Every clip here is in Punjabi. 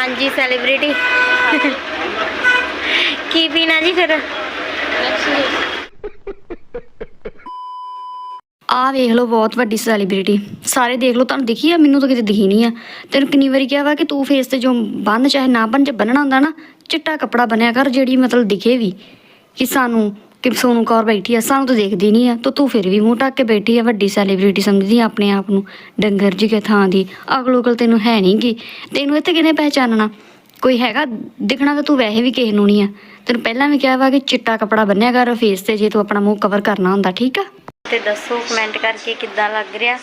ਹਾਂਜੀ ਸੈਲੀਬ੍ਰਿਟੀ ਕੀ ਪੀਣਾ ਜੀ ਫਿਰ? ਆ ਵੇਖ ਲਓ, ਬਹੁਤ ਵੱਡੀ ਸੈਲੀਬ੍ਰਿਟੀ ਸਾਰੇ ਦੇਖ ਲਓ, ਤੁਹਾਨੂੰ ਦਿਖੀ ਆ, ਮੈਨੂੰ ਤਾਂ ਕਿਤੇ ਦਿਖੀ ਨਹੀਂ ਆ। ਤੈਨੂੰ ਕਿੰਨੀ ਵਾਰੀ ਕਿਹਾ ਵਾ ਕਿ ਤੂੰ ਫੇਸ ਤੇ ਜੋ ਬੰਨ, ਚਾਹੇ ਨਾ ਬੰਨ, ਜੇ ਬੰਨਣਾ ਹੁੰਦਾ ਨਾ, ਚਿੱਟਾ ਕੱਪੜਾ ਬਣਿਆ ਕਰ, ਜਿਹੜੀ ਮਤਲਬ ਦਿਖੇ ਵੀ, ਕਿ ਸਾਨੂੰ ਕਿ ਸੋਨੂੰ ਕੌਰ ਬੈਠੀ ਆ ਸਾਨੂੰ ਤਾਂ ਦੇਖਦੀ ਨਹੀਂ ਆ ਤੂੰ ਤੂੰ ਫਿਰ ਵੀ ਮੂੰਹ ਢੱਕ ਕੇ ਬੈਠੀ ਆ ਵੱਡੀ ਸੈਲੀਬ੍ਰਿਟੀ ਸਮਝਦੀ ਆ ਆਪਣੇ ਆਪ ਨੂੰ ਡੰਗਰ ਜੀ ਕੇ ਥਾਂ ਦੀ ਅਗਲੋ ਅਗਲ ਤੈਨੂੰ ਹੈ ਨਹੀਂ ਗੀ ਤੈਨੂੰ ਇੱਥੇ ਕਿਹਨੇ ਪਹਿਚਾਨਣਾ? ਕੋਈ ਹੈਗਾ? ਦਿਖਣਾ ਤਾਂ ਤੂੰ ਵੈਸੇ ਵੀ ਕਿਸੇ ਨੂੰ ਨਹੀਂ ਆ। ਤੈਨੂੰ ਪਹਿਲਾਂ ਵੀ ਕਿਹਾ ਵਾ ਕਿ ਚਿੱਟਾ ਕੱਪੜਾ ਬੰਨਿਆ ਕਰ ਫੇਸ ਤੇ ਜੇ ਤੂੰ ਆਪਣਾ ਮੂੰਹ ਕਵਰ ਕਰਨਾ ਹੁੰਦਾ ਠੀਕ ਆ? ਤੇ ਦੱਸੋ ਕਮੈਂਟ ਕਰਕੇ ਕਿੱਦਾਂ ਲੱਗ ਰਿਹਾ?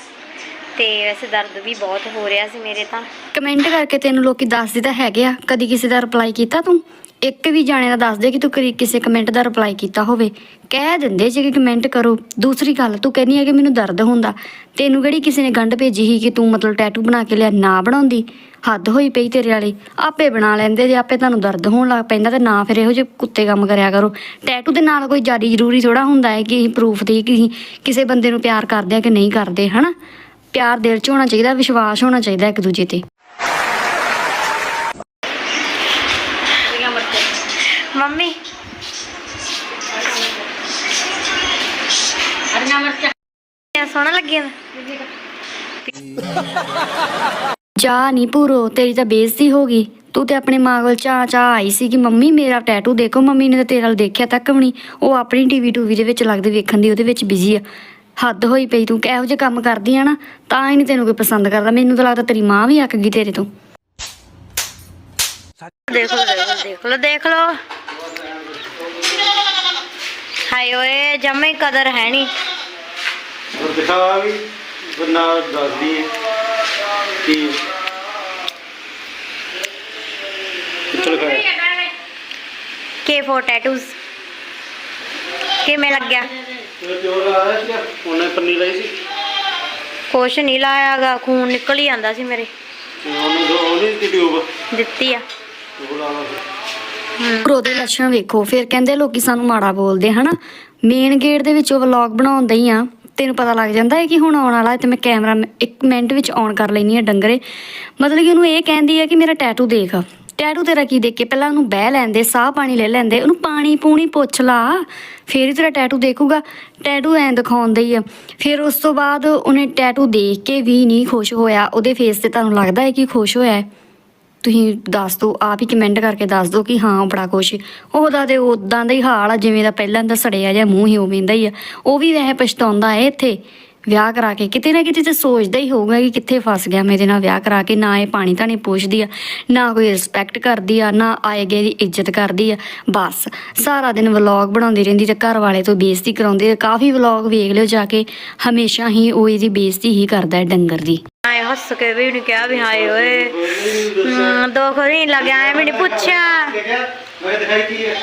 ਤੇ ਵੈਸੇ ਦਰਦ ਵੀ ਬਹੁਤ ਹੋ ਰਿਹਾ ਸੀ ਮੇਰੇ ਤਾਂ। ਕਮੈਂਟ ਕਰਕੇ ਤੈਨੂੰ ਲੋਕੀ ਦੱਸਦੇ ਤਾਂ ਹੈਗੇ ਆ ਕਦੀ ਕਿਸੇ ਦਾ ਰਿਪਲਾਈ ਕੀਤਾ ਤੂੰ? ਇੱਕ ਵੀ ਜਾਣੇ ਦਾ ਦੱਸ ਦੇ ਕਿ ਤੂੰ ਕਰੀ ਕਿਸੇ ਕਮੈਂਟ ਦਾ ਰਿਪਲਾਈ ਕੀਤਾ ਹੋਵੇ। ਕਹਿ ਦਿੰਦੇ ਜੇ ਕਿ ਕਮੈਂਟ ਕਰੋ। ਦੂਸਰੀ ਗੱਲ, ਤੂੰ ਕਹਿੰਦੀ ਹੈ ਕਿ ਮੈਨੂੰ ਦਰਦ ਹੁੰਦਾ। ਤੈਨੂੰ ਕਿਹੜੀ ਕਿਸੇ ਨੇ ਗੰਢ ਭੇਜੀ ਸੀ ਕਿ ਤੂੰ ਮਤਲਬ ਟੈਟੂ ਬਣਾ ਕੇ ਲਿਆ, ਨਾ ਬਣਾਉਂਦੀ? ਹੱਦ ਹੋਈ ਪਈ ਤੇਰੇ ਵਾਲੀ। ਆਪੇ ਬਣਾ ਲੈਂਦੇ ਜੇ, ਆਪੇ ਤੁਹਾਨੂੰ ਦਰਦ ਹੋਣ ਲੱਗ ਪੈਂਦਾ ਤੇ ਨਾ ਫਿਰ ਇਹੋ ਜਿਹੇ ਕੁੱਤੇ ਕੰਮ ਕਰਿਆ ਕਰੋ। ਟੈਟੂ ਦੇ ਨਾਲ ਕੋਈ ਜਾਰੀ ਜ਼ਰੂਰੀ ਥੋੜਾ ਹੁੰਦਾ ਹੈ ਕਿ ਪ੍ਰੂਫ ਦੇ ਕਿ ਅਸੀਂ ਕਿਸੇ ਬੰਦੇ ਨੂੰ ਪਿਆਰ ਕਰਦੇ ਆ ਕਿ ਨਹੀਂ ਕਰਦੇ, ਹਨਾ? ਪਿਆਰ ਦਿਲ 'ਚ ਹੋਣਾ ਚਾਹੀਦਾ, ਵਿਸ਼ਵਾਸ ਹੋਣਾ ਚਾਹੀਦਾ ਇੱਕ ਦੂਜੇ ਤੇ। ਮੰਮੀ। ਇਹ ਸੋਹਣਾ ਲੱਗਿਆ ਜਾ ਨਹੀਂ ਪੂਰੋ ਤੇਰੀ ਤਾਂ ਬੇਇੱਜ਼ਤੀ ਹੋ ਗਈ। ਤੂੰ ਤੇ ਆਪਣੇ ਮਾਂ ਕੋਲ ਚਾ ਚਾ ਆਈ ਸੀ ਕਿ ਮੰਮੀ ਮੇਰਾ ਟੈਟੂ ਦੇਖੋ। ਮੰਮੀ ਨੇ ਤਾਂ ਤੇਰੇ ਵੱਲ ਦੇਖਿਆ ਤੱਕ ਵੀ ਨਹੀਂ ਉਹ ਆਪਣੀ ਟੀਵੀ ਟੂਵੀ ਦੇ ਵਿੱਚ ਲੱਗਦੇ ਵੇਖਣ ਦੀ ਉਹਦੇ ਵਿੱਚ ਬਿਜ਼ੀ ਆ। ਹੱਦ ਹੋਈ ਪਈ ਤੂੰ ਕਿਹੋ ਜਿਹੇ ਕੰਮ ਕਰਦੀ ਆ ਨਾ ਤਾਂ ਹੀ ਨਹੀਂ ਤੈਨੂੰ ਕੋਈ ਪਸੰਦ ਕਰਦਾ। ਮੈਨੂੰ ਤਾਂ ਲੱਗਦਾ ਤੇਰੀ ਮਾਂ ਵੀ ਅੱਕ ਗਈ ਤੇਰੇ ਤੋਂ। ਦੇਖ ਲਓ ਦੇਖ ਲਓ ਦੇਖ ਲਓ। ਹਾਏ ਓਏ ਜਮੇ ਕਦਰ ਹੈ ਨਹੀਂ ਹੋਰ ਦਿਖਾ ਵੀ ਬੰਨਾ ਦੱਸਦੀ ਹੈ ਕਿ ਕਿੱਥੇ ਲਿਖਿਆ ਹੈ K4 ਟੈਟੂਜ਼ ਕਿਵੇਂ ਲੱਗਿਆ ਕੁਛ ਨਹੀਂ ਲਾਇਆਗਾ ਖੂਨ ਨਿਕਲ ਹੀ ਆਂਦਾ ਸੀ ਮੇਰੇ। ਉਹਨੂੰ ਜੋ ਉਹਦੀ ਟਿਊਬ। ਦਿੱਤੀ ਆ। ਪਰ ਉਹਦੇ ਲੱਛਣ ਵੇਖੋ। ਫਿਰ ਕਹਿੰਦੇ ਲੋਕੀ ਸਾਨੂੰ ਮਾੜਾ ਬੋਲਦੇ, ਹਨਾ? ਮੇਨ ਗੇਟ ਦੇ ਵਿੱਚੋਂ ਵਲੌਗ ਬਣਾਉਂਦਾ ਹੀ ਆ। ਤੈਨੂੰ ਪਤਾ ਲੱਗ ਜਾਂਦਾ ਹੈ ਕਿ ਹੁਣ ਆਉਣ ਵਾਲਾ ਤੇ ਮੈਂ ਕੈਮਰਾ ਇੱਕ ਮਿੰਟ ਵਿੱਚ ਔਨ ਕਰ ਲੈਣੀ ਆ ਡੰਗਰੇ। ਮਤਲਬ ਕਿ ਉਹਨੂੰ ਇਹ ਕਹਿੰਦੀ ਆ ਕਿ ਮੇਰਾ ਟੈਟੂ ਦੇਖ। ਟੈਟੂ ਤੇਰਾ ਕੀ ਦੇਖ? ਕੇ ਪਹਿਲਾਂ ਉਹਨੂੰ ਬਹਿ ਲੈਂਦੇ, ਸਾਹ ਪਾਣੀ ਲੈ ਲੈਂਦੇ, ਉਹਨੂੰ ਪਾਣੀ ਪੂਣੀ ਪੁੱਛ ਲਾ। ਫੇਰ ਹੀ ਤੇਰਾ ਟੈਟੂ ਦੇਖੂਗਾ। ਟੈਟੂ ਐਂ ਦਿਖਾਉਂਦਾ ਹੀ ਆ। ਫਿਰ ਉਸ ਤੋਂ ਬਾਅਦ ਉਹਨੇ ਟੈਟੂ ਦੇਖ ਕੇ ਵੀ ਨਹੀਂ ਖੁਸ਼ ਹੋਇਆ। ਉਹਦੇ ਫੇਸ ਤੇ ਤੁਹਾਨੂੰ ਲੱਗਦਾ ਹੈ ਕਿ ਖੁਸ਼ ਹੋਇਆ ਹੈ। ਤੁਸੀਂ ਦੱਸ ਦਿਓ ਆਪ ਹੀ ਕਮੈਂਟ ਕਰਕੇ ਦੱਸ ਦਿਓ ਕਿ ਹਾਂ ਬੜਾ ਕੁਛ ਉਹਦਾ ਤੇ ਉਦਾਂ ਦਾ ਹੀ ਹਾਲ ਆ, ਜਿਵੇਂ ਦਾ ਪਹਿਲਾਂ ਦਾ ਸੜਿਆ ਜਿਹਾ ਮੂੰਹ ਹੀ ਉਵੇਂ ਦਾ ਹੀ ਆ। ਉਹ ਵੀ ਵੈਸੇ ਪਛਤਾਉਂਦਾ ਹੈ ਇੱਥੇ। ਵਿਆਹ ਕਰਾ ਕੇ ਕਿਤੇ ਨਾ ਕਿਤੇ ਤੇ ਸੋਚਦਾ ਹੀ ਹੋਊਗਾ ਕਿ ਕਿੱਥੇ ਫਸ ਗਿਆ ਮੇਰੇ ਨਾਲ ਵਿਆਹ ਕਰਾ ਕੇ ਨਾ ਇਹ ਪਾਣੀ ਤਾਂ ਨਹੀਂ ਪੁੱਛਦੀ ਆ ਨਾ ਕੋਈ ਰਿਸਪੈਕਟ ਕਰਦੀ ਆ ਨਾ ਆਏ ਗਏ ਦੀ ਇੱਜ਼ਤ ਕਰਦੀ ਆ ਬਸ। ਸਾਰਾ ਦਿਨ ਵਲੌਗ ਬਣਾਉਂਦੀ ਰਹਿੰਦੀ ਤੇ ਘਰ ਵਾਲੇ ਤੋਂ ਬੇਇੱਜ਼ਤੀ ਕਰਾਉਂਦੇ ਕਾਫੀ ਵਲੌਗ ਵੇਖ ਲਿਓ ਜਾ ਕੇ ਹਮੇਸ਼ਾ ਹੀ ਉਹ ਇਹਦੀ ਬੇਇੱਜ਼ਤੀ ਹੀ ਕਰਦਾ ਹੈ ਡੰਗਰ ਦੀ। ਆਏ ਹੱਸ ਕੇ ਵੀ ਨਹੀਂ ਕਿਹਾ ਵੀ ਹਾਏ ਓਏ। ਦੁੱਖ ਨਹੀਂ ਲੱਗਿਆ ਐਵੇਂ ਨਹੀਂ ਪੁੱਛਿਆ। ਮੈਂ ਦਿਖਾਈ ਕੀ ਹੈ?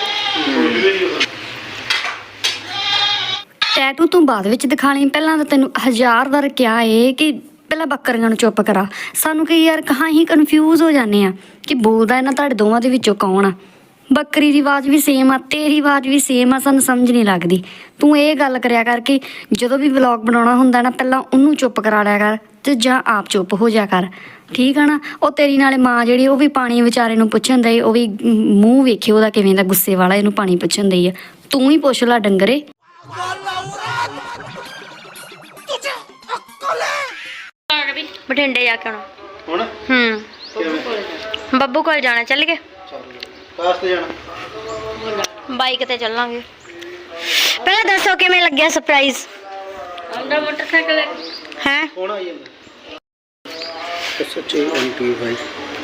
ਟੈਟੂ ਤੂੰ ਬਾਅਦ ਵਿੱਚ ਦਿਖਾ ਲਈ ਪਹਿਲਾਂ ਤਾਂ ਤੈਨੂੰ ਹਜ਼ਾਰ ਵਾਰ ਕਿਹਾ ਏ ਕਿ ਪਹਿਲਾਂ ਬੱਕਰੀਆਂ ਨੂੰ ਚੁੱਪ ਕਰਾ। ਸਾਨੂੰ ਕਈ ਯਾਰ ਕਹਾਂ ਹੀ ਕਨਫਿਊਜ਼ ਹੋ ਜਾਂਦੇ ਆ ਕਿ ਬੋਲਦਾ ਇਹਨਾਂ ਤੁਹਾਡੇ ਦੋਵਾਂ ਦੇ ਵਿੱਚੋਂ ਕੌਣ ਆ। ਬੱਕਰੀ ਦੀ ਆਵਾਜ਼ ਵੀ ਸੇਮ ਆ, ਤੇਰੀ ਆਵਾਜ਼ ਵੀ ਸੇਮ ਆ, ਸਾਨੂੰ ਸਮਝ ਨਹੀਂ ਲੱਗਦੀ। ਤੂੰ ਇਹ ਗੱਲ ਕਰਿਆ ਕਰ ਕਿ ਜਦੋਂ ਵੀ ਵਲੌਗ ਬਣਾਉਣਾ ਹੁੰਦਾ ਨਾ, ਪਹਿਲਾਂ ਉਹਨੂੰ ਚੁੱਪ ਕਰਾ ਲਿਆ ਕਰ ਤੇ ਜਾਂ ਆਪ ਚੁੱਪ ਹੋ ਜਾ ਕਰ। ਠੀਕ ਆ ਨਾ? ਉਹ ਤੇਰੀ ਨਾਲੇ ਮਾਂ ਜਿਹੜੀ, ਉਹ ਵੀ ਪਾਣੀ ਵਿਚਾਰੇ ਨੂੰ ਪੁੱਛਣ ਦਈ ਉਹ ਵੀ ਮੂੰਹ ਵੇਖਿਓ ਉਹਦਾ ਕਿਵੇਂ ਦਾ ਗੁੱਸੇ ਵਾਲਾ ਇਹਨੂੰ ਪਾਣੀ ਪੁੱਛਣ ਦਈ ਆ। ਤੂੰ ਹੀ ਪੁੱਛ ਲੈ ਡੰਗਰੇ। ਬਠਿੰਡੇ ਜਾ ਕੇ ਆਉਣਾ। ਹੁਣ? ਹੂੰ। ਬੱਬੂ ਕੋਲ ਜਾਣਾ ਚੱਲ ਕੇ ਬਾਈਕ ਤੇ ਚੱਲਾਂਗੇ। ਪਹਿਲਾਂ ਦੱਸੋ ਕਿਵੇਂ ਲੱਗਿਆ ਸਰਪ੍ਰਾਈਜ਼ ਆਂਦਾ ਮੋਟਰਸਾਈਕਲ ਹੈ?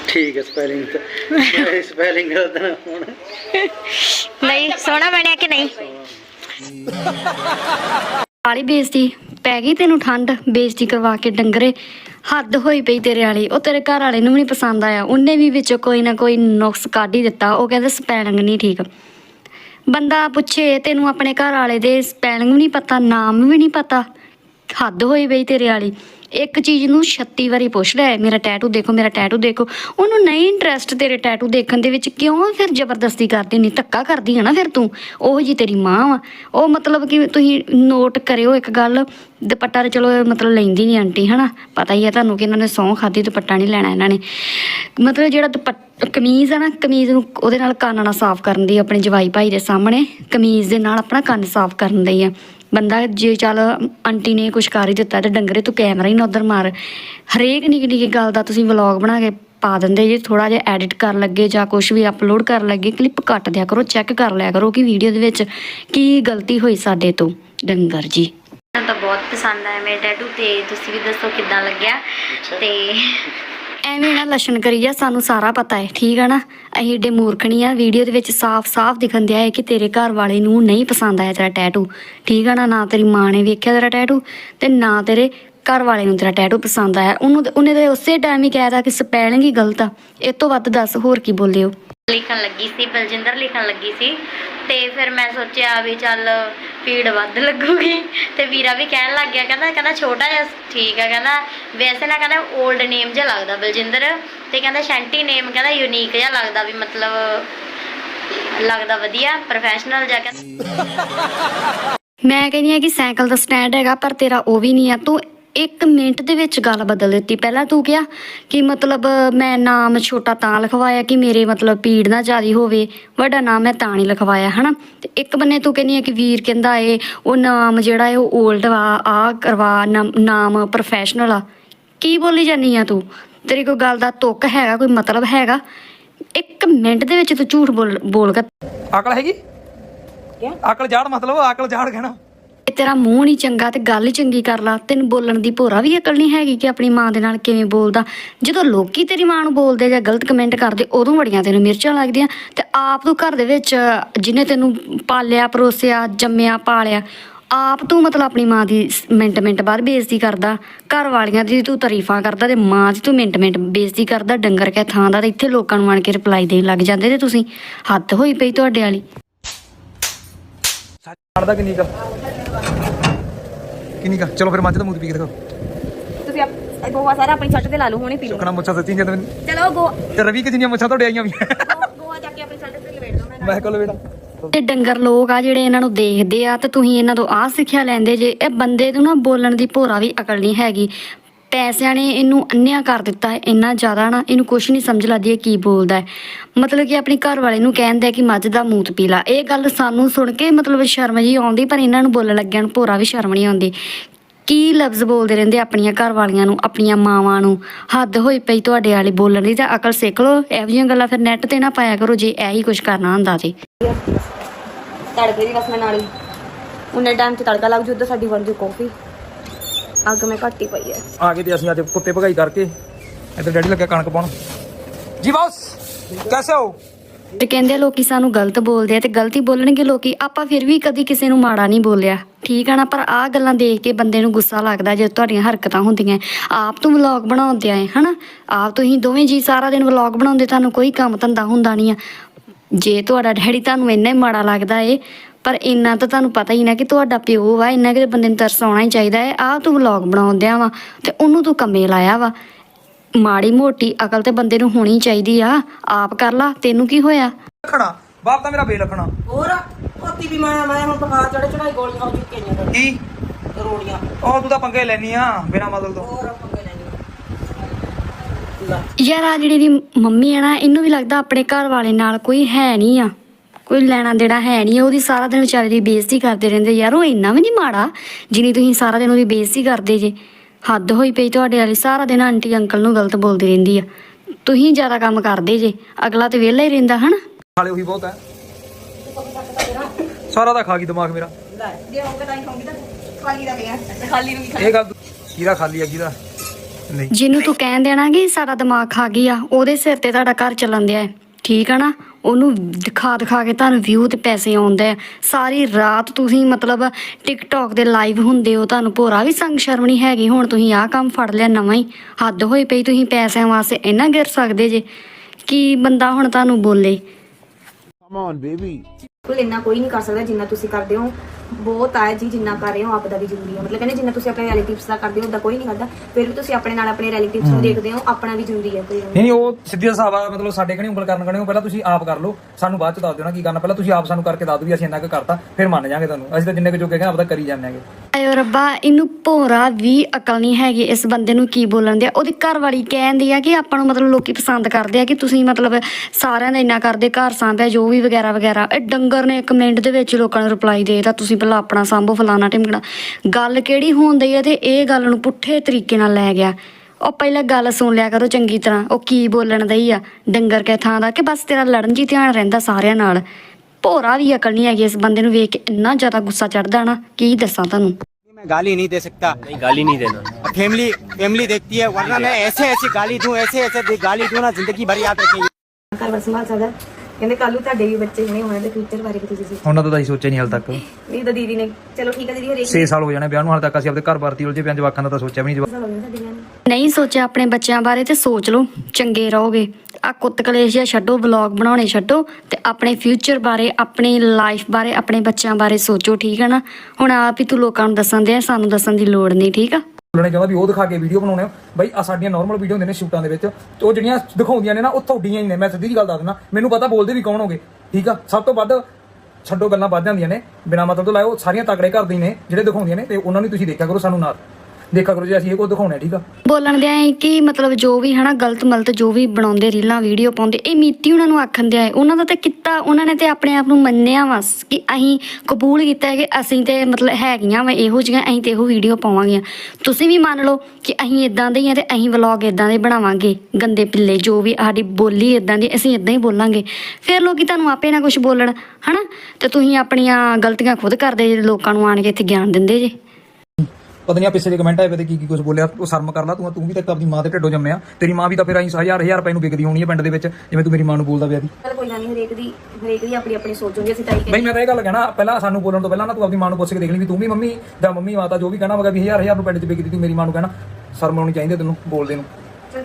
ਠੀਕ ਹੈ ਸਪੈਲਿੰਗ ਤੇ ਸਪੈਲਿੰਗ ਗਲਤ ਨਾ ਹੁਣ। ਨਹੀਂ ਸੋਹਣਾ ਬਣਿਆ ਕਿ ਨਹੀਂ? ਸਾਲੀ ਬੇਇੱਜ਼ਤੀ ਪੈ ਗਈ ਤੈਨੂੰ ਠੰਡ ਬੇਜਤੀ ਕਰਵਾ ਕੇ ਡੰਗਰੇ। ਹੱਦ ਹੋਈ ਪਈ ਤੇਰੇ ਵਾਲੀ। ਉਹ ਤੇਰੇ ਘਰ ਵਾਲੇ ਨੂੰ ਵੀ ਨਹੀਂ ਪਸੰਦ ਆਇਆ। ਉਹਨੇ ਵੀ ਵਿੱਚੋਂ ਕੋਈ ਨਾ ਕੋਈ ਨੁਕਸ ਕੱਢ ਹੀ ਦਿੱਤਾ। ਉਹ ਕਹਿੰਦੇ ਸਪੈਲਿੰਗ ਨਹੀਂ ਠੀਕ। ਬੰਦਾ ਪੁੱਛੇ, ਤੈਨੂੰ ਆਪਣੇ ਘਰ ਵਾਲੇ ਦੇ ਸਪੈਲਿੰਗ ਵੀ ਨਹੀਂ ਪਤਾ, ਨਾਮ ਵੀ ਨਹੀਂ ਪਤਾ। ਹੱਦ ਹੋਈ ਪਈ ਤੇਰੇ ਵਾਲੀ। ਇੱਕ ਚੀਜ਼ ਨੂੰ 36 ਵਾਰੀ ਪੁੱਛ ਲੈ, ਮੇਰਾ ਟੈਟੂ ਦੇਖੋ, ਮੇਰਾ ਟੈਟੂ ਦੇਖੋ। ਉਹਨੂੰ ਨਹੀਂ ਇੰਟਰਸਟ ਤੇਰੇ ਟੈਟੂ ਦੇਖਣ ਦੇ ਵਿੱਚ ਕਿਉਂ ਫਿਰ ਜ਼ਬਰਦਸਤੀ ਕਰਦੀ ਨਹੀਂ ਧੱਕਾ ਕਰਦੀ ਹੈ ਨਾ ਫਿਰ ਤੂੰ। ਉਹ ਜੀ ਤੇਰੀ ਮਾਂ ਵਾ। ਉਹ ਮਤਲਬ ਕਿ ਤੁਸੀਂ ਨੋਟ ਕਰਿਓ ਇੱਕ ਗੱਲ, ਦੁਪੱਟਾ ਤੇ ਚਲੋ ਮਤਲਬ ਲੈਂਦੀ ਨਹੀਂ ਆਂਟੀ, ਹਨਾ? ਪਤਾ ਹੀ ਹੈ ਤੁਹਾਨੂੰ ਕਿ ਇਹਨਾਂ ਨੇ ਸੌਂ ਖਾਦੀ ਦੁਪੱਟਾ ਨਹੀਂ ਲੈਣਾ ਇਹਨਾਂ ਨੇ। ਮਤਲਬ ਜਿਹੜਾ ਦੁਪੱਟਾ, ਕਮੀਜ਼ ਆ ਨਾ, ਕਮੀਜ਼ ਨੂੰ ਉਹਦੇ ਨਾਲ ਕੰਨ ਨਾਲ ਸਾਫ਼ ਕਰਨ ਦੀ ਆਪਣੇ ਜਵਾਈ ਭਾਈ ਦੇ ਸਾਹਮਣੇ। ਕਮੀਜ਼ ਦੇ ਨਾਲ ਆਪਣਾ ਕੰਨ ਸਾਫ਼ ਕਰਨ ਲਈ ਆ। ਬੰਦਾ ਜੇ ਚੱਲ ਆਂਟੀ ਨੇ ਕੁਛ ਕਰ ਹੀ ਦਿੱਤਾ ਤੇ ਡੰਗਰੇ ਤੂੰ ਕੈਮਰਾ ਹੀ ਨਾ ਉਧਰ ਮਾਰ। ਹਰੇਕ ਨਿੱਕੀ ਨਿੱਕੀ ਗੱਲ ਦਾ ਤੁਸੀਂ ਵਲੌਗ ਬਣਾ ਕੇ ਪਾ ਦਿੰਦੇ ਜੇ ਥੋੜਾ ਜਿਹਾ ਐਡਿਟ ਕਰਨ ਲੱਗੇ ਜਾਂ ਕੁਝ ਵੀ ਅਪਲੋਡ ਕਰਨ ਲੱਗੇ ਕਲਿੱਪ ਕੱਟ ਦਿਆ ਕਰੋ ਚੈੱਕ ਕਰ ਲਿਆ ਕਰੋ ਕਿ ਵੀਡੀਓ ਦੇ ਵਿੱਚ ਕੀ ਗਲਤੀ ਹੋਈ ਸਾਡੇ ਤੋਂ। ਡੰਗਰ ਜੀ। ਤਾਂ ਬਹੁਤ ਪਸੰਦ ਆਇਆ ਮੇਰੇ ਟੈਟੂ ਤੇ ਤੁਸੀਂ ਵੀ ਦੱਸੋ ਕਿੱਦਾਂ ਲੱਗਿਆ ਤੇ ਐਵੇਂ ਨਾ ਲੱਛਣ ਕਰੀ ਜਾ ਸਾਨੂੰ ਸਾਰਾ ਪਤਾ ਹੈ, ਠੀਕ ਆ ਨਾ? ਅਸੀਂ ਏਡੇ ਮੂਰਖ ਨਹੀਂ ਆ, ਵੀਡੀਓ ਦੇ ਵਿੱਚ ਸਾਫ਼-ਸਾਫ਼ ਦਿਖਣ ਦਿਆ ਹੈ ਕਿ ਤੇਰੇ ਘਰ ਵਾਲੇ ਨੂੰ ਨਹੀਂ ਪਸੰਦ ਆਇਆ ਤੇਰਾ ਟੈਟੂ ਠੀਕ ਆ ਨਾ? ਨਾ ਤੇਰੀ ਮਾਂ ਨੇ ਵੇਖਿਆ ਤੇਰਾ ਟੈਟੂ ਤੇ ਨਾ ਤੇਰੇ ਘਰ ਵਾਲੇ ਨੂੰ ਤੇਰਾ ਟੈਟੂ ਪਸੰਦ ਆਇਆ। ਉਹਨੂੰ ਉਹਨੇ ਤਾਂ ਉਸੇ ਟਾਈਮ ਹੀ ਕਹਿਤਾ ਕਿ ਸਪੈਲਿੰਗ ਹੀ ਗਲਤ ਆ। ਇਹ ਤੋਂ ਵੱਧ ਦੱਸ, ਹੋਰ ਕੀ ਬੋਲਿਓ? ਲਿਖਣ ਲੱਗੀ ਸੀ, ਬਲਜਿੰਦਰ ਲਿਖਣ ਲੱਗੀ ਸੀ ਤੇ ਫਿਰ ਮੈਂ ਸੋਚਿਆ ਵੀ ਚੱਲ ਭੀੜ ਵੱਧ ਲੱਗੂਗੀ ਤੇ ਵੀਰਾ ਵੀ ਕਹਿਣ ਲੱਗ ਗਿਆ, ਕਹਿੰਦਾ ਕਹਿੰਦਾ ਛੋਟਾ ਜਿਹਾ ਠੀਕ ਆ, ਕਹਿੰਦਾ ਵੈਸੇ ਨਾ ਕਹਿੰਦਾ 올ਡ ਨੇਮ ਜਿਹਾ ਲੱਗਦਾ ਬਲਜਿੰਦਰ ਤੇ ਕਹਿੰਦਾ ਸ਼ੈਂਟੀ ਨੇਮ ਕਹਿੰਦਾ ਯੂਨੀਕ ਜਿਹਾ ਲੱਗਦਾ ਵੀ ਮਤਲਬ ਲੱਗਦਾ ਵਧੀਆ ਪ੍ਰੋਫੈਸ਼ਨਲ ਜਿਹਾ ਕਹਿੰਦਾ। ਮੈਂ ਕਹਿੰਦੀ ਆ ਕਿ ਸਾਈਕਲ ਦਾ ਸਟੈਂਡ ਹੈਗਾ, ਪਰ ਤੇਰਾ ਉਹ ਵੀ ਨਹੀਂ ਆ, ਤੂੰ ਇੱਕ ਮਿੰਟ ਦੇ ਵਿੱਚ ਗੱਲ ਬਦਲ ਦਿੱਤੀ। ਪਹਿਲਾਂ ਤੂੰ ਕਿਹਾ ਕਿ ਮਤਲਬ ਮੈਂ ਨਾਮ ਛੋਟਾ ਤਾਂ ਲਿਖਵਾਇਆ ਕਿ ਮੇਰੇ ਮਤਲਬ ਪੀੜ ਨਾ ਜ਼ਿਆਦੀ ਹੋਵੇ ਵੱਡਾ ਨਾਮ ਮੈਂ ਤਾਂ ਨਹੀਂ ਲਿਖਵਾਇਆ ਹਨਾ? ਤੇ ਇੱਕ ਬੰਨੇ ਤੂੰ ਕਹਿੰਦੀ ਆ ਕਿ ਵੀਰ ਕਹਿੰਦਾ ਏ ਉਹ ਨਾਮ ਜਿਹੜਾ ਏ ਉਹ 올ਡ ਵਾ ਆ ਕਰਵਾ ਨਾਮ- ਨਾਮ ਪ੍ਰੋਫੈਸ਼ਨਲ ਆ। ਕੀ ਬੋਲੀ ਜਾਨੀ ਆ ਤੂੰ? ਤੇਰੀ ਕੋਈ ਗੱਲ ਦਾ ਤੁੱਕ ਹੈਗਾ ਕੋਈ ਮਤਲਬ ਹੈਗਾ? ਇੱਕ ਮਿੰਟ ਦੇ ਵਿੱਚ ਤੂੰ ਝੂਠ ਬੋਲ ਬੋਲ ਕੇ ਅਕਲ ਹੈਗੀ? ਕਿਆ? ਅਕਲ ਜਾੜ ਮਤਲਬ ਅਕਲ ਜਾੜ ਕਹਿਣਾ। ਤੇਰਾ ਮੂੰਹ ਨਹੀਂ ਚੰਗਾ ਤੇ ਗੱਲ ਹੀ ਚੰਗੀ ਕਰ ਲਾ। ਤੈਨੂੰ ਬੋਲਣ ਦੀ ਭੋਰਾ ਵੀ ਅਕਲ ਨਹੀਂ ਹੈਗੀ ਕਿ ਆਪਣੀ ਮਾਂ ਦੇ ਨਾਲ ਕਿਵੇਂ ਬੋਲਦਾ। ਜਦੋਂ ਲੋਕੀ ਤੇਰੀ ਮਾਂ ਨੂੰ ਬੋਲਦੇ ਜਾਂ ਗਲਤ ਕਮੈਂਟ ਕਰਦੇ, ਉਦੋਂ ਬੜੀਆਂ ਤੈਨੂੰ ਮਿਰਚਾਂ ਲੱਗਦੀਆਂ ਤੇ ਆਪ ਤੂੰ ਘਰ ਦੇ ਵਿੱਚ ਜਿਹਨੇ ਤੈਨੂੰ ਪਾਲਿਆ, ਪਰੋਸਿਆ, ਜੰਮਿਆ, ਪਾਲਿਆ, ਆਪ ਤੂੰ ਮਤਲਬ ਆਪਣੀ ਮਾਂ ਦੀ ਮਿੰਟ ਮਿੰਟ ਬਾਅਦ ਬੇਇੱਜ਼ਤੀ ਕਰਦਾ। ਘਰ ਵਾਲੀਆਂ ਦੀ ਤੂੰ ਤਾਰੀਫਾਂ ਕਰਦਾ ਤੇ ਮਾਂ ਦੀ ਤੂੰ ਮਿੰਟ ਮਿੰਟ ਬੇਇੱਜ਼ਤੀ ਕਰਦਾ। ਡੰਗਰ ਕਹਿ ਥਾਂ ਦਾ ਤੇ ਇੱਥੇ ਲੋਕਾਂ ਨੂੰ ਆਣ ਕੇ ਰਿਪਲਾਈ ਦੇਣ ਲੱਗ ਜਾਂਦੇ ਤੇ ਤੁਸੀਂ। ਹੱਦ ਹੋਈ ਪਈ ਤੁਹਾਡੇ ਵਾਲੀ। ਜਾਣਦਾ ਕਿੰਨੀ ਕਾ? ਕਿੰਨੀ ਕਾ ਚਲੋ ਫਿਰ ਮੱਝ ਦਾ ਮੂੰਹ ਪੀ ਕੇ ਦੇਖੋ ਤੁਸੀਂ ਆਪ ਗੋਆ ਸਾਰਾ ਆਪਣੀ ਛੱਟ ਤੇ ਲਾ ਲਓ ਹੁਣੇ ਪੀ ਲਓ। ਚੁੱਕਣਾ ਮੁੱਛਾਂ ਸੱਚੀ ਜਦ ਚਲੋ ਗੋ ਤੇ ਰਵੀ ਕਿ ਜਿੰਨੀਆਂ ਮੁੱਛਾਂ ਤੁਹਾਡੇ ਆਈਆਂ ਵੀ ਗੋਆ ਜਾ ਕੇ ਆਪਣੀ ਛੱਟ ਤੇ ਲਵੇੜ ਲਓ ਮੈਂ ਮੈਂ ਕੋਲ ਬੇਟਾ ਤੇ ਡੰਗਰ ਲੋਕ ਆ ਜਿਹੜੇ ਇਹਨਾਂ ਨੂੰ ਦੇਖਦੇ ਆ ਤੇ ਤੁਸੀਂ ਇਹਨਾਂ ਤੋਂ ਆਹ ਸਿੱਖਿਆ ਲੈਂਦੇ ਜੇ ਇਹ ਬੰਦੇ ਨੂੰ ਨਾ ਬੋਲਣ ਦੀ ਭੋਰਾ ਵੀ ਅਕਲ ਨਹੀਂ ਹੈਗੀ। ਪੈਸਿਆਂ ਨੇ ਇਹਨੂੰ ਅੰਨਿਆ ਕਰ ਦਿੱਤਾ ਹੈ, ਇੰਨਾ ਜ਼ਿਆਦਾ ਨਾ ਇਹਨੂੰ ਕੁਝ ਨਹੀਂ ਸਮਝ ਲੱਗਦੀ ਇਹ ਕੀ ਬੋਲਦਾ ਹੈ। ਮਤਲਬ ਕਿ ਆਪਣੀ ਘਰ ਵਾਲੇ ਨੂੰ ਕਹਿੰਦਾ ਕਿ ਮੱਝ ਦਾ ਮੂਤ ਪੀ ਲਾ। ਇਹ ਗੱਲ ਸਾਨੂੰ ਸੁਣ ਕੇ ਮਤਲਬ ਸ਼ਰਮ ਜੀ ਆਉਂਦੀ, ਪਰ ਇਹਨਾਂ ਨੂੰ ਬੋਲਣ ਲੱਗਿਆਂ ਨੂੰ ਭੋਰਾ ਵੀ ਸ਼ਰਮ ਨਹੀਂ ਆਉਂਦੀ। ਕੀ ਲਫ਼ਜ਼ ਬੋਲਦੇ ਰਹਿੰਦੇ ਆਪਣੀਆਂ ਘਰ ਵਾਲੀਆਂ ਨੂੰ, ਆਪਣੀਆਂ ਮਾਵਾਂ ਨੂੰ? ਹੱਦ ਹੋਈ ਪਈ ਤੁਹਾਡੇ ਵਾਲੀ ਬੋਲਣ ਦੀ ਤਾਂ ਅਕਲ ਸਿੱਖ ਲਓ, ਇਹੋ ਜਿਹੀਆਂ ਗੱਲਾਂ ਫਿਰ ਨੈੱਟ ਤੇ ਨਾ ਪਾਇਆ ਕਰੋ, ਜੇ ਇਹੀ ਕੁਝ ਕਰਨਾ ਹੁੰਦਾ ਤੇ। ਤੜਕੇ ਦੀ ਬਸ ਮੈਂ ਨਾਲ ਹੀ। ਉਹਨੇ ਟਾਈਮ ਤੇ ਤੜਕਾ ਲੱਗ ਜੂ, ਉਧਰ ਸਾਡੀ ਬਣ ਜੂ ਕਾਫੀ ਅੱਗ ਮੈਂ ਘੱਟ ਹੀ ਪਈ ਹੈ। ਆ ਗਏ ਤੇ ਅਸੀਂ ਅੱਜ ਕੁੱਤੇ ਭਗਾਈ ਕਰਕੇ ਇੱਧਰ ਡੈਡੀ ਲੱਗਿਆ ਕਣਕ ਪਾਉਣ। ਜੀ ਬਾਸ ਕੈਸੇ ਹੋ? ਤੇ ਕਹਿੰਦੇ ਆ ਲੋਕੀ ਸਾਨੂੰ ਗਲਤ ਬੋਲਦੇ ਆ ਤੇ ਗਲਤੀ ਬੋਲਣਗੇ ਲੋਕੀ ਆਪਾਂ ਫਿਰ ਵੀ ਕਦੀ ਕਿਸੇ ਨੂੰ ਮਾੜਾ ਨਹੀਂ ਬੋਲਿਆ। ਠੀਕ ਆ ਨਾ ਪਰ ਆਹ ਗੱਲਾਂ ਦੇਖ ਕੇ ਬੰਦੇ ਨੂੰ ਗੁੱਸਾ ਲੱਗਦਾ ਜੇ ਤੁਹਾਡੀਆਂ ਹਰਕਤਾਂ ਹੁੰਦੀਆਂ। ਆਪ ਤੋਂ ਵਲੌਗ ਬਣਾਉਂਦੇ ਆਏ ਹਨਾ? ਆਪ ਤੁਸੀਂ ਦੋਵੇਂ ਜੀ ਸਾਰਾ ਦਿਨ ਵਲੌਗ ਬਣਾਉਂਦੇ ਤੁਹਾਨੂੰ ਕੋਈ ਕੰਮ ਧੰਦਾ ਹੁੰਦਾ ਨਹੀਂ ਆ। ਜੇ ਤੁਹਾਡਾ ਡੈਡੀ ਤੁਹਾਨੂੰ ਇੰਨਾ ਹੀ ਮਾੜਾ ਲੱਗਦਾ ਏ ਪਰ ਇੰਨਾ ਤਾਂ ਤੁਹਾਨੂੰ ਪਤਾ ਹੀ ਨਾ ਕਿ ਤੁਹਾਡਾ ਪਿਓ ਵਾ ਇੰਨਾ ਕਿ ਬੰਦੇ ਨੂੰ ਤਰਸ ਆਉਣਾ ਹੀ ਚਾਹੀਦਾ ਹੈ। ਆਹ ਤੂੰ ਵਲੌਗ ਬਣਾਉਂਦਿਆ ਵਾ ਤੇ ਉਹਨੂੰ ਤੂੰ ਕੰਮੇ ਲਾਇਆ ਵਾ। ਮਾੜੀ ਮੋਟੀ ਅਕਲ ਤੇ ਬੰਦੇ ਨੂੰ ਹੋਣੀ ਚਾਹੀਦੀ ਆ। ਆਪ ਕਰ ਲਾ ਤੈਨੂੰ ਕੀ ਹੋਇਆ? ਰੱਖਣਾ। ਬਾਪ ਤਾਂ ਮੇਰਾ ਬੇ ਰੱਖਣਾ। ਹੋਰ ਹੋਤੀ ਵੀ ਮੈਂ ਮੈਂ ਹੁਣ ਬੁਖਾਰ ਚੜੇ ਚੜਾਈ ਗੋਲੀਆਂ ਹੋ ਚੁੱਕੀਆਂ ਨੇ ਕੀ? ਰੋੜੀਆਂ। ਉਹ ਤੂੰ ਤਾਂ ਪੰਗੇ ਲੈਣੀ ਆ ਬਿਨਾ ਮਤਲਬ ਤੋਂ। ਹੋਰ ਪੰਗੇ ਲੈਣੀ ਯਾਰ ਆ ਜਿਹੜੀ ਦੀ ਮੰਮੀ ਆ ਨਾ ਇਹਨੂੰ ਵੀ ਲੱਗਦਾ ਆਪਣੇ ਘਰ ਵਾਲੇ ਨਾਲ ਕੋਈ ਹੈ ਨਹੀਂ ਆ। ਕੋਈ ਲੈਣਾ ਦੇਣਾ ਹੈ ਨਹੀਂ ਉਹਦੀ ਸਾਰਾ ਦਿਨ ਵਿਚਾਰੇ ਦੀ ਬੇਇੱਜ਼ਤੀ ਕਰਦੇ ਰਹਿੰਦੇ। ਯਾਰ ਉਹ ਇੰਨਾ ਵੀ ਨਹੀਂ ਮਾੜਾ ਜਿੰਨੀ ਤੁਸੀਂ ਸਾਰਾ ਦਿਨ ਉਹਦੀ ਬੇਇੱਜ਼ਤੀ ਕਰਦੇ ਜੇ। ਹੱਦ ਹੋਈ ਪਈ ਤੁਹਾਡੇ ਵਾਲੀ ਸਾਰਾ ਦਿਨ ਆਂਟੀ ਅੰਕਲ ਨੂੰ ਗਲਤ ਬੋਲਦੀ ਰਹਿੰਦੀ ਆ। ਤੁਸੀਂ ਜ਼ਿਆਦਾ ਕੰਮ ਕਰਦੇ ਜੇ ਅਗਲਾ ਤੇ ਵਿਹਲਾ ਹੀ ਰਹਿੰਦਾ ਹਨਾ? ਖਾਲੇ ਉਹੀ ਬਹੁਤ ਹੈ। ਸਾਰਾ ਤਾਂ ਖਾ ਗਈ ਦਿਮਾਗ ਮੇਰਾ। ਜੇ ਹੋਊਗਾ ਤਾਂ ਹੀ ਖਾਉਂਗੀ ਤਾਂ ਖਾਲੀ ਦਾ ਗਿਆ। ਖਾਲੀ ਨੂੰ ਇਹ ਗੱਲ ਕੀਰਾ ਖਾਲੀ ਆ ਕੀਰਾ ਨਹੀਂ। ਜਿਹਨੂੰ ਤੂੰ ਕਹਿਣ ਦੇਣਾ ਕਿ ਸਾਰਾ ਦਿਮਾਗ ਖਾ ਗਈ ਆ ਉਹਦੇ ਸਿਰ ਤੇ ਤੁਹਾਡਾ ਘਰ ਚੱਲਣ ਦਿਆ ਠੀਕ ਆ ਨਾ? ਉਹਨੂੰ ਦਿਖਾ ਦਿਖਾ ਕੇ ਤੁਹਾਨੂੰ ਵਿਊ ਤੇ ਪੈਸੇ ਆਉਂਦੇ ਸਾਰੀ ਰਾਤ ਤੁਸੀਂ ਮਤਲਬ ਟਿਕਟੌਕ ਦੇ ਲਾਈਵ ਹੁੰਦੇ ਹੋ ਤੁਹਾਨੂੰ ਭੋਰਾ ਵੀ ਸੰਗ ਸ਼ਰਮ ਨਹੀਂ ਹੈਗੀ। ਹੁਣ ਤੁਸੀਂ ਆਹ ਕੰਮ ਫੜ ਲਿਆ ਨਵਾਂ ਹੀ ਹੱਦ ਹੋਈ ਪਈ ਤੁਸੀਂ ਪੈਸਿਆਂ ਵਾਸਤੇ ਇੰਨਾ ਗਿਰ ਸਕਦੇ ਜੇ। ਕਿ ਬੰਦਾ ਹੁਣ ਤੁਹਾਨੂੰ ਬੋਲੇ? ਬਿਲਕੁਲ ਇੰਨਾ ਕੋਈ ਨਹੀਂ ਕਰ ਸਕਦਾ ਜਿੰਨਾ ਤੁਸੀਂ ਕਰਦੇ ਹੋ। ਬਹੁਤ ਆ ਜੀ ਜਿੰਨਾ ਕਰ ਰਹੇ ਹੋ ਆਪ ਦਾ ਵੀ ਜ਼ਰੂਰੀ ਹੈ ਮਤਲਬ ਕਹਿੰਦੇ ਜਿੰਨਾ ਤੁਸੀਂ ਆਪਣੇ ਰਿਲੇਟਿਵਸ ਦਾ ਕਰਦੇ ਹੋ ਉਦਾਂ ਕੋਈ ਨਹੀਂ ਕਰਦਾ। ਫਿਰ ਵੀ ਤੁਸੀਂ ਆਪਣੇ ਨਾਲ ਆਪਣੇ ਰਿਲੇਟਿਵਸ ਨੂੰ ਦੇਖਦੇ ਹੋ ਆਪਣਾ ਵੀ ਜ਼ਰੂਰੀ ਹੈ ਕੋਈ ਨਹੀਂ ਨਹੀਂ। ਉਹ ਸਿੱਧੀ ਹਿਸਾਬ ਆ ਮਤਲਬ ਸਾਡੇ ਕਣੀ ਉਂਗਲ ਕਰਨ ਕਣੀ ਪਹਿਲਾਂ ਤੁਸੀਂ ਆਪ ਕਰ ਲਓ ਸਾਨੂੰ ਬਾਅਦ ਚ ਦੱਸ ਦਿਓ ਨਾ ਕੀ ਕਰਨਾ। ਪਹਿਲਾਂ ਤੁਸੀਂ ਆਪ ਸਾਨੂੰ ਕਰਕੇ ਦੱਸ ਦਿਓ ਵੀ ਅਸੀਂ ਇੰਨਾ ਕੁ ਕਰਤਾ ਫਿਰ ਮੰਨ ਜਾਾਂਗੇ ਤੁਹਾਨੂੰ। ਅਸੀਂ ਤਾਂ ਜਿੰਨੇ ਕੁ ਜੋਗੇ ਹੈਗੇ ਆਪਦਾ ਕਰੀ ਜਾਂਦੇ ਆਂਗੇ ਆਇਓ ਰੱਬਾ, ਇਹਨੂੰ ਭੋਰਾ ਵੀ ਅਕਲ ਨਹੀਂ ਹੈਗੀ ਇਸ ਬੰਦੇ ਨੂੰ ਕੀ ਬੋਲਣ ਦਿਆ। ਉਹਦੀ ਘਰ ਵਾਲੀ ਕਹਿੰਦੀ ਆ ਕਿ ਆਪਾਂ ਨੂੰ ਮਤਲਬ ਲੋਕੀ ਪਸੰਦ ਕਰਦੇ ਆ ਕਿ ਤੁਸੀਂ ਮਤਲਬ ਸਾਰਿਆਂ ਦਾ ਇੰਨਾ ਕਰਦੇ, ਘਰ ਸਾਂਭਿਆ, ਜੋ ਵੀ ਵਗੈਰਾ ਵਗੈਰਾ। ਇਹ ਡੰਗਰ ਨੇ ਇੱਕ ਮਿੰਟ ਦੇ ਵਿੱਚ ਲੋਕਾਂ ਨੂੰ ਰਿਪਲਾਈ ਦੇਤਾ, ਤੁਸੀਂ ਪਹਿਲਾਂ ਆਪਣਾ ਸਾਂਭੋ, ਫਲਾਣਾ ਟਿਮਕਣਾ ਗੱਲ ਕਿਹੜੀ ਹੁੰਦੀ ਆ ਤੇ ਇਹ ਗੱਲ ਨੂੰ ਪੁੱਠੇ ਤਰੀਕੇ ਨਾਲ ਲੈ ਗਿਆ। ਉਹ ਪਹਿਲਾਂ ਗੱਲ ਸੁਣ ਲਿਆ ਕਰੋ ਚੰਗੀ ਤਰ੍ਹਾਂ, ਉਹ ਕੀ ਬੋਲਣ ਦਈ ਆ ਡੰਗਰ ਕੇ ਥਾਂ ਦਾ ਕਿ ਬਸ ਤੇਰਾ ਲੜਨ ਜੀ ਧਿਆਨ ਰਹਿੰਦਾ ਸਾਰਿਆਂ ਨਾਲ। ਭੋਰਾ ਵੀ ਅਕਲ ਨਹੀਂ ਹੈਗੀ ਇਸ ਬੰਦੇ ਨੂੰ ਵੇਖ ਕੇ ਇੰਨਾ ਜ਼ਿਆਦਾ ਗੁੱਸਾ ਚੜਦਾ ਨਾ ਕੀ ਦੱਸਾਂ ਤੁਹਾਨੂੰ मैं गाली नहीं दे सकता नहीं गाली नहीं देना फैमिली फैमिली देखती है वरना मैं ऐसे ऐसे गाली दूं ऐसे ऐसे दे- गाली दूं ना जिंदगी भर याद रखेंगे ਘਰ ਬਾਰ ਸੰਭਾਲ ਸਕਦਾ ਕਹਿੰਦੇ ਕੱਲ ਨੂੰ ਤੁਹਾਡੇ ਵੀ ਬੱਚੇ ਹੋਣੇ ਹੋਣੇ ਤੇ ਫਿਊਚਰ ਬਾਰੇ ਵੀ ਤੁਸੀਂ ਸੋਚੋ ਉਹਨਾਂ ਤੋਂ ਤਾਂ ਅਸੀਂ ਸੋਚਿਆ ਨਹੀਂ ਹਾਲ ਤੱਕ ਨਹੀਂ ਤਾਂ ਦੀਦੀ ਨੇ ਚਲੋ ਠੀਕ ਹੈ ਦੀਦੀ ਹਰੇਕ 6 ਸਾਲ ਹੋ ਜਾਣੇ ਵਿਆਹ ਨੂੰ ਹਾਲ ਤੱਕ ਅਸੀਂ ਆਪਣੇ ਘਰ-ਬਾਰ ਦੀ ਉਲਝੇ ਪਿਆ ਜਵਾਕਾਂ ਦਾ ਤਾਂ ਸੋਚਿਆ ਵੀ ਨਹੀਂ ਜਵਾ- ਸਾਲ ਹੋ ਗਏ ਨੇ ਸਾਡੀਆਂ ਨੂੰ। ਨਹੀਂ ਸੋਚਿਆ ਆਪਣੇ ਬੱਚਿਆਂ ਬਾਰੇ ਤੇ ਸੋਚ ਲਓ ਚੰਗੇ ਰਹੋਗੇ ਆ ਕੁੱਤ ਕਲੇਸ਼ ਛੱਡੋ ਵਲੌਗ ਬਣਾਉਣੇ ਛੱਡੋ ਤੇ ਆਪਣੇ ਫਿਊਚਰ ਬਾਰੇ, ਆਪਣੀ ਲਾਈਫ ਬਾਰੇ, ਆਪਣੇ ਬੱਚਿਆਂ ਬਾਰੇ ਸੋਚੋ, ਠੀਕ ਹੈ ਨਾ? ਹੁਣ ਆਪ ਹੀ ਤੂੰ ਲੋਕਾਂ ਨੂੰ ਦੱਸਣ ਦੇ ਸਾਨੂੰ ਦੱਸਣ ਦੀ ਲੋੜ ਨਹੀਂ, ਠੀਕ ਆ? ਬੋਲਣੇ ਚਾਹੁੰਦਾ ਵੀ ਉਹ ਦਿਖਾ ਕੇ ਵੀਡੀਓ ਬਣਾਉਣੇ ਆ। ਬਈ ਆ ਸਾਡੀਆਂ ਨਾਰਮਲ ਵੀਡੀਓ ਹੁੰਦੀਆਂ ਨੇ ਸ਼ੂਟਾਂ ਦੇ ਵਿੱਚ, ਤੇ ਉਹ ਜਿਹੜੀਆਂ ਦਿਖਾਉਂਦੀਆਂ ਨੇ ਨਾ, ਉਹ ਤੁਹਾਡੀਆਂ ਹੀ ਨੇ। ਮੈਂ ਸਿੱਧੀ ਜੀ ਗੱਲ ਦੱਸ ਦਿੰਦਾ, ਮੈਨੂੰ ਪਤਾ ਬੋਲਦੇ ਵੀ ਕੌਣ ਹੋਗੇ, ਠੀਕ ਆ? ਸਭ ਤੋਂ ਵੱਧ ਛੱਡੋ ਗੱਲਾਂ ਵੱਧ ਜਾਂਦੀਆਂ ਨੇ, ਬਿਨਾਂ ਮਤਲਬ ਤੋਂ ਲਾਇਓ ਸਾਰੀਆਂ ਤਕੜੇ ਘਰ ਦੇ ਨੇ, ਜਿਹੜੇ ਦਿਖਾਉਂਦੀਆਂ ਨੇ, ਤੇ ਉਹਨਾਂ ਨੂੰ ਤੁਸੀਂ ਦੇਖਿਆ ਕਰੋ ਸਾਨੂੰ ਨਾਲ। ਦੇਖਿਆ ਕਰੋ ਜੇ ਅਸੀਂ ਇਹ ਕੁਝ ਦਿਖਾਉਣਾ, ਠੀਕ ਆ? ਬੋਲਣ ਦੇ ਐ ਕਿ ਮਤਲਬ ਜੋ ਵੀ ਹਨਾ, ਗਲਤ ਮਲਤ ਜੋ ਵੀ ਬਣਾਉਂਦੇ ਰੀਲਾਂ ਵੀਡੀਓ ਪਾਉਂਦੇ, ਇਹ ਮੀਤੀ ਉਹਨਾਂ ਨੂੰ ਆਖਣ ਦੇ ਆਏ ਉਹਨਾਂ ਦਾ ਤਾਂ ਕੀਤਾ, ਉਹਨਾਂ ਨੇ ਤੇ ਆਪਣੇ ਆਪ ਨੂੰ ਮੰਨਿਆ ਵਾ ਕਿ ਅਸੀਂ ਕਬੂਲ ਕੀਤਾ ਹੈ ਕਿ ਅਸੀਂ ਤੇ ਮਤਲਬ ਹੈਗੀਆਂ ਵਾ, ਇਹੋ ਜਿਹੀਆਂ, ਅਸੀਂ ਤੇ ਇਹੋ ਵੀਡੀਓ ਪਾਵਾਂਗੀਆਂ। ਤੁਸੀਂ ਵੀ ਮੰਨ ਲਓ ਕਿ ਅਸੀਂ ਇਦਾਂ ਦੇ ਹੀ ਆ ਤੇ ਅਸੀਂ ਵਲੌਗ ਇਦਾਂ ਦੇ ਬਣਾਵਾਂਗੇ, ਗੰਦੇ ਪਿੱਲੇ, ਜੋ ਵੀ ਸਾਡੀ ਬੋਲੀ ਇਦਾਂ ਦੀ, ਅਸੀਂ ਇਦਾਂ ਹੀ ਬੋਲਾਂਗੇ। ਫਿਰ ਲੋਕੀ ਤੁਹਾਨੂੰ ਆਪੇ ਨਾ ਕੁਝ ਬੋਲਣ, ਹਨਾ? ਤੇ ਤੁਸੀਂ ਆਪਣੀਆਂ ਗਲਤੀਆਂ ਖੁਦ ਕਰਦੇ ਜੇ, ਲੋਕਾਂ ਨੂੰ ਆਣ ਕੇ ਇੱਥੇ ਗਿਆਨ ਦਿੰਦੇ ਜੇ। ਪਤਾ ਨਹੀਂ ਆ ਪਿੱਛੇ ਦੇ ਕਮੈਂਟ ਆਏ ਪਏ ਤੇ ਕੀ ਕੀ ਕੁਝ ਬੋਲਿਆ। ਉਹ ਸ਼ਰਮ ਕਰ ਲਾ ਤੂੰ ਤੂੰ ਵੀ ਤਾਂ ਆਪਣੀ ਮਾਂ ਦੇ ਢਿੱਡੋਂ ਜੰਮਿਆ। ਤੇਰੀ ਮਾਂ ਵੀ ਤਾਂ ਫਿਰ ਅਸੀਂ ਹਜ਼ਾਰ ਹਜ਼ਾਰ ਰੁਪਏ ਨੂੰ ਵਿਕਦੀ ਹੋਣੀ ਹੈ ਪਿੰਡ ਦੇ ਵਿੱਚ ਜਿਵੇਂ ਤੂੰ ਮੇਰੀ ਮਾਂ ਨੂੰ ਬੋਲਦਾ ਪਿਆ ਸੀ। ਚਲ ਕੋਈ ਨਹੀਂ ਹਰੇਕ ਦੀ ਹਰੇਕ ਦੀ ਆਪਣੀ ਆਪਣੀ ਸੋਚ ਹੁੰਦੀ ਅਸੀਂ ਤਾਂ ਹੀ ਬਈ ਮੈਂ ਤਾਂ ਇਹ ਗੱਲ ਕਹਿਣਾ ਪਹਿਲਾਂ ਸਾਨੂੰ ਬੋਲਣ ਤੋਂ ਪਹਿਲਾਂ ਨਾ ਤੂੰ ਆਪਣੀ ਮਾਂ ਨੂੰ ਪੁੱਛ ਕੇ ਦੇਖ ਲਈ ਵੀ ਤੂੰ ਵੀ ਮੰਮੀ ਜਾਂ ਮੰਮੀ ਮਾਤਾ ਜੋ ਵੀ ਕਹਿਣਾ ਹੋਗਾ ਵੀ ਹਜ਼ਾਰ ਹਜ਼ਾਰ ਨੂੰ ਪਿੰਡ 'ਚ ਵਿਕਦੀ ਤੂੰ ਮੇਰੀ ਮਾਂ ਨੂੰ ਕਹਿਣਾ ਸ਼ਰਮ ਆਉਣੀ ਚਾਹੀਦੀ ਤੈਨੂੰ ਬੋਲਦੇ ਨੂੰ।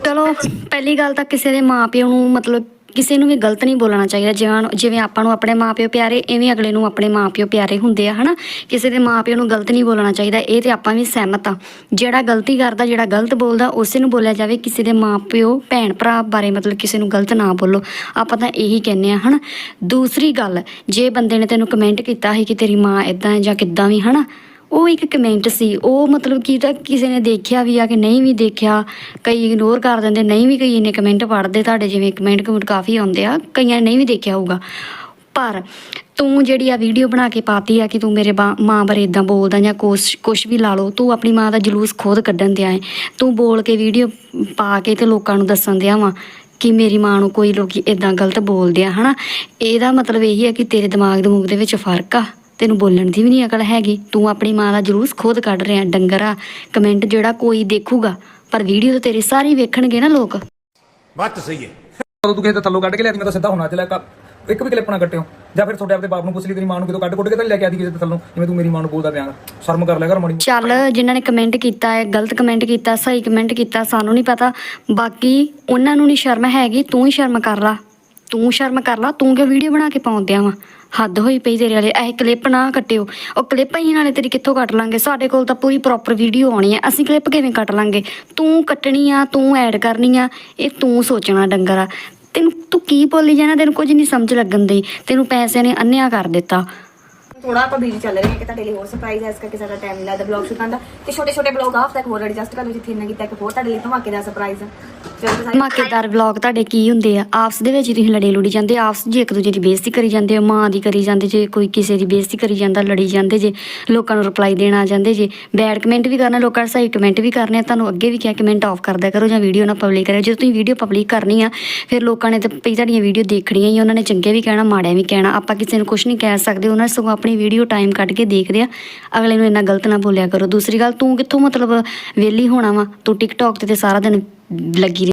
ਚਲੋ ਪਹਿਲੀ ਗੱਲ ਤਾਂ ਕਿਸੇ ਦੇ ਮਾਪਿਓ ਨੂੰ ਮਤਲਬ ਕਿਸੇ ਨੂੰ ਵੀ ਗਲਤ ਨਹੀਂ ਬੋਲਣਾ ਚਾਹੀਦਾ। ਜਿਵੇਂ ਜਿਵੇਂ ਆਪਾਂ ਨੂੰ ਆਪਣੇ ਮਾਪਿਓ ਪਿਆਰੇ ਐਵੇਂ ਅਗਲੇ ਨੂੰ ਆਪਣੇ ਮਾਪਿਓ ਪਿਆਰੇ ਹੁੰਦੇ ਆ, ਹਨਾ? ਕਿਸੇ ਦੇ ਮਾਪਿਓ ਨੂੰ ਗਲਤ ਨਹੀਂ ਬੋਲਣਾ ਚਾਹੀਦਾ। ਇਹ ਤੇ ਆਪਾਂ ਵੀ ਸਹਿਮਤ ਆ। ਜਿਹੜਾ ਗਲਤੀ ਕਰਦਾ, ਜਿਹੜਾ ਗਲਤ ਬੋਲਦਾ, ਉਸੇ ਨੂੰ ਬੋਲਿਆ ਜਾਵੇ। ਕਿਸੇ ਦੇ ਮਾਪਿਓ ਭੈਣ ਭਰਾ ਬਾਰੇ ਮਤਲਬ ਕਿਸੇ ਨੂੰ ਗਲਤ ਨਾ ਬੋਲੋ। ਆਪਾਂ ਤਾਂ ਇਹੀ ਕਹਿੰਨੇ ਆ, ਹਨਾ? ਦੂਸਰੀ ਗੱਲ, ਜੇ ਬੰਦੇ ਨੇ ਤੈਨੂੰ ਕਮੈਂਟ ਕੀਤਾ ਸੀ ਕਿ ਤੇਰੀ ਮਾਂ ਇਦਾਂ ਹੈ ਜਾਂ ਕਿੱਦਾਂ ਵੀ, ਹਨਾ? ਉਹ ਇੱਕ ਕਮੈਂਟ ਸੀ, ਉਹ ਮਤਲਬ ਕੀ ਤਾਂ ਕਿਸੇ ਨੇ ਦੇਖਿਆ ਵੀ ਆ ਕਿ ਨਹੀਂ ਵੀ ਦੇਖਿਆ, ਕਈ ਇਗਨੋਰ ਕਰ ਦਿੰਦੇ, ਨਹੀਂ ਵੀ ਕਈ ਇੰਨੇ ਕਮੈਂਟ ਪੜ੍ਹਦੇ ਤੁਹਾਡੇ ਜਿਵੇਂ ਕਮੈਂਟ ਕਮੈਂਟ ਕਾਫੀ ਆਉਂਦੇ ਆ, ਕਈਆਂ ਨੇ ਨਹੀਂ ਵੀ ਦੇਖਿਆ ਹੋਊਗਾ। ਪਰ ਤੂੰ ਜਿਹੜੀ ਆ ਵੀਡੀਓ ਬਣਾ ਕੇ ਪਾਤੀ ਆ ਕਿ ਤੂੰ ਮੇਰੇ ਬਾ- ਮਾਂ ਬਾਰੇ ਇਦਾਂ ਬੋਲਦਾ ਜਾਂ ਕੁਛ ਕੁਛ ਵੀ ਲਾ ਲਓ, ਤੂੰ ਆਪਣੀ ਮਾਂ ਦਾ ਜਲੂਸ ਖੁਦ ਕੱਢਣ ਦਿਆ ਹੈ ਤੂੰ ਬੋਲ ਕੇ ਵੀਡੀਓ ਪਾ ਕੇ ਤੇ ਲੋਕਾਂ ਨੂੰ ਦੱਸਣ ਦਿਆ ਵਾ ਕਿ ਮੇਰੀ ਮਾਂ ਨੂੰ ਕੋਈ ਲੋਕੀ ਇਦਾਂ ਗਲਤ ਬੋਲਦੇ ਆ, ਹਨਾ? ਇਹਦਾ ਮਤਲਬ ਇਹੀ ਆ ਕਿ ਤੇਰੇ ਦਿਮਾਗ ਦਮੂਗ ਦੇ ਵਿੱਚ ਫ਼ਰਕ ਆ। ਤੈਨੂੰ ਬੋਲਣ ਦੀ ਵੀ ਨਹੀਂ ਅਕਲ ਹੈਗੀ। ਤੂੰ ਆਪਣੀ ਮਾਂ ਦਾ ਜਲੂਸ ਖੁਦ ਕੱਢ ਰਿਹਾ ਡੰਗਰ ਕਮੈਂਟ ਜਿਹੜਾ ਕੋਈ ਦੇਖੂਗਾ ਪਰ ਵੀਡੀਓ ਤਾਂ ਤੇਰੀ ਸਾਰੀ ਵੇਖਣਗੇ ਨਾ ਲੋਕ। ਜਦੋਂ ਤੂੰ ਕਿਸੇ ਦੇ ਥੱਲੋਂ ਕੱਢ ਕੇ ਲਿਆ ਮੈਂ ਤਾਂ ਸਿੱਧਾ ਹੋਣਾ ਚਲਾ ਇੱਕ ਵੀ ਕਲਿੱਪ ਨਾ ਕੱਟਿਓ ਜਾਂ ਫਿਰ ਤੁਹਾਡੇ ਆਪਦੇ ਬਾਪ ਨੂੰ ਪੁੱਛ ਲਈ ਤੇਰੀ ਮਾਂ ਨੂੰ ਕਿਤੋਂ ਕੱਢ ਕੁੱਟ ਕੇ ਤਾਂ ਲੈ ਕੇ ਆਦੀ ਕਿਸੇ ਦੇ ਥੱਲੋਂ ਜਿਵੇਂ ਤੂੰ ਮੇਰੀ ਮਾਂ ਨੂੰ ਬੋਲਦਾ ਪਿਆ। ਸ਼ਰਮ ਕਰ ਲਿਆ ਕਰ ਮਾੜੀ ਚੱਲ ਜਿਨ੍ਹਾਂ ਨੇ ਕਮੈਂਟ ਕੀਤਾ ਹੈ ਗਲਤ ਕਮੈਂਟ ਕੀਤਾ ਸਹੀ ਕਮੈਂਟ ਕੀਤਾ ਸਾਨੂੰ ਨਹੀਂ ਪਤਾ। ਬਾਕੀ ਉਹਨਾਂ ਨੂੰ ਨਹੀਂ ਸ਼ਰਮ ਹੈਗੀ ਤੂੰ ਹੀ ਸ਼ਰਮ ਕਰ ਲਾ। ਤੂੰ ਸ਼ਰਮ ਕਰ ਲਾ ਤੂੰ ਕਿਉਂ ਵੀਡੀਓ ਬਣਾ ਕੇ ਪਾਉਂਦਿਆ ਵਾ? ਹੱਦ ਹੋਈ ਪਈ ਤੇਰੇ ਵਾਲੇ, ਇਹ ਕਲਿੱਪ ਨਾ ਕੱਟਿਓ। ਉਹ ਕਲਿੱਪ ਹੀ ਨਾਲੇ ਤੇਰੀ ਕਿੱਥੋਂ ਕੱਟ ਲਾਂਗੇ? ਸਾਡੇ ਕੋਲ ਤਾਂ ਪੂਰੀ ਪ੍ਰੋਪਰ ਵੀਡੀਓ ਆਉਣੀ ਹੈ। ਅਸੀਂ ਕਲਿੱਪ ਕਿਵੇਂ ਕੱਟ ਲਾਂਗੇ? ਤੂੰ ਕੱਟਣੀ ਆ, ਤੂੰ ਐਡ ਕਰਨੀ ਆ, ਇਹ ਤੂੰ ਸੋਚਣਾ ਡੰਗਰ ਆ। ਤੈਨੂੰ ਤੂੰ ਕੀ ਬੋਲੀ ਜਾਣਾ? ਤੈਨੂੰ ਕੁਝ ਨਹੀਂ ਸਮਝ ਲੱਗਣ ਦੀ। ਤੈਨੂੰ ਪੈਸਿਆਂ ਨੇ ਅੰਨਿਆ ਕਰ ਦਿੱਤਾ। ਥੋੜਾ ਆਪਾਂ ਬਿਜ਼ੀ ਚੱਲ ਰਹੇ ਹਾਂ ਕਿ ਤੁਹਾਡੇ ਲਈ ਹੋਰ ਸਰਪ੍ਰਾਈਜ਼ ਹੈ, ਇਸ ਕਰਕੇ ਸਾਡਾ ਟਾਈਮ ਨਹੀਂ ਲੱਗਦਾ ਬਲੌਗ ਸ਼ੂਟਾਂ ਦਾ। ਤੇ ਛੋਟੇ ਛੋਟੇ ਬਲੌਗ ਆਫ ਤੱਕ ਹੋਰ ਐਡਜਸਟ ਕਰ ਲਓ, ਜਿੱਥੇ ਇੰਨਾ ਕੀਤਾ, ਇੱਕ ਹੋਰ ਤੁਹਾਡੇ ਲਈ ਧਮਾਕੇਦਾਰ ਸਰਪ੍ਰਾਈਜ਼ ਹੈ ਧਮਾਕੇਦਾਰ ਵਲੌਗ ਤੁਹਾਡੇ ਕੀ ਹੁੰਦੇ ਆ? ਆਪਸ ਦੇ ਵਿੱਚ ਤੁਸੀਂ ਲੜੇ ਲੁੜੀ ਜਾਂਦੇ, ਆਪਸ 'ਚ ਇੱਕ ਦੂਜੇ ਦੀ ਬੇਇੱਜ਼ਤੀ ਕਰੀ ਜਾਂਦੇ ਹੋ, ਮਾਂ ਦੀ ਕਰੀ ਜਾਂਦੇ ਜੇ, ਕੋਈ ਕਿਸੇ ਦੀ ਬੇਇੱਜ਼ਤੀ ਕਰੀ ਜਾਂਦਾ, ਲੜੀ ਜਾਂਦੇ ਜੇ, ਲੋਕਾਂ ਨੂੰ ਰਿਪਲਾਈ ਦੇਣ ਆ ਜਾਂਦੇ ਜੇ ਬੈਡ ਕਮੈਂਟ ਵੀ ਕਰਨਾ, ਲੋਕਾਂ ਦੇ ਸਹੀ ਕਮੈਂਟ ਵੀ ਕਰਨੇ ਆ, ਤੁਹਾਨੂੰ ਅੱਗੇ ਵੀ ਕਿਹਾ ਕਮੈਂਟ ਆਫ ਕਰਦਿਆ ਕਰੋ ਜਾਂ ਵੀਡੀਓ ਨਾ ਪਬਲਿਕ ਕਰਿਓ। ਜੇ ਤੁਸੀਂ ਵੀਡੀਓ ਪਬਲਿਕ ਕਰਨੀ ਆ, ਫਿਰ ਲੋਕਾਂ ਨੇ ਤੇ ਪਈ ਤੁਹਾਡੀਆਂ ਵੀਡੀਓ ਦੇਖਣੀਆਂ ਹੀ ਉਹਨਾਂ ਨੇ ਚੰਗੇ ਵੀ ਕਹਿਣਾ, ਮਾੜਿਆ ਵੀ ਕਹਿਣਾ, ਆਪਾਂ ਕਿਸੇ ਨੂੰ ਕੁਝ ਨਹੀਂ ਕਹਿ ਸਕਦੇ, ਉਹਨਾਂ ਨੇ ਸਗੋਂ ਆਪਣੀ ਵੀਡੀਓ ਟਾਈਮ ਕੱਢ ਕੇ ਦੇਖਦੇ ਆ। ਅਗਲੇ ਨੂੰ ਇੰਨਾ ਗਲਤ ਨਾ ਬੋਲਿਆ ਕਰੋ। ਦੂਸਰੀ ਗੱਲ, ਤੂੰ ਕਿੱਥੋਂ ਮਤਲਬ ਵਿਹਲੀ ਹੋਣਾ ਵਾ? ਤੂੰ ਟਿਕਟੌਕ ਤੇ ਤੇ ਸਾਰਾ ਦਿਨ ਲੱਗੀ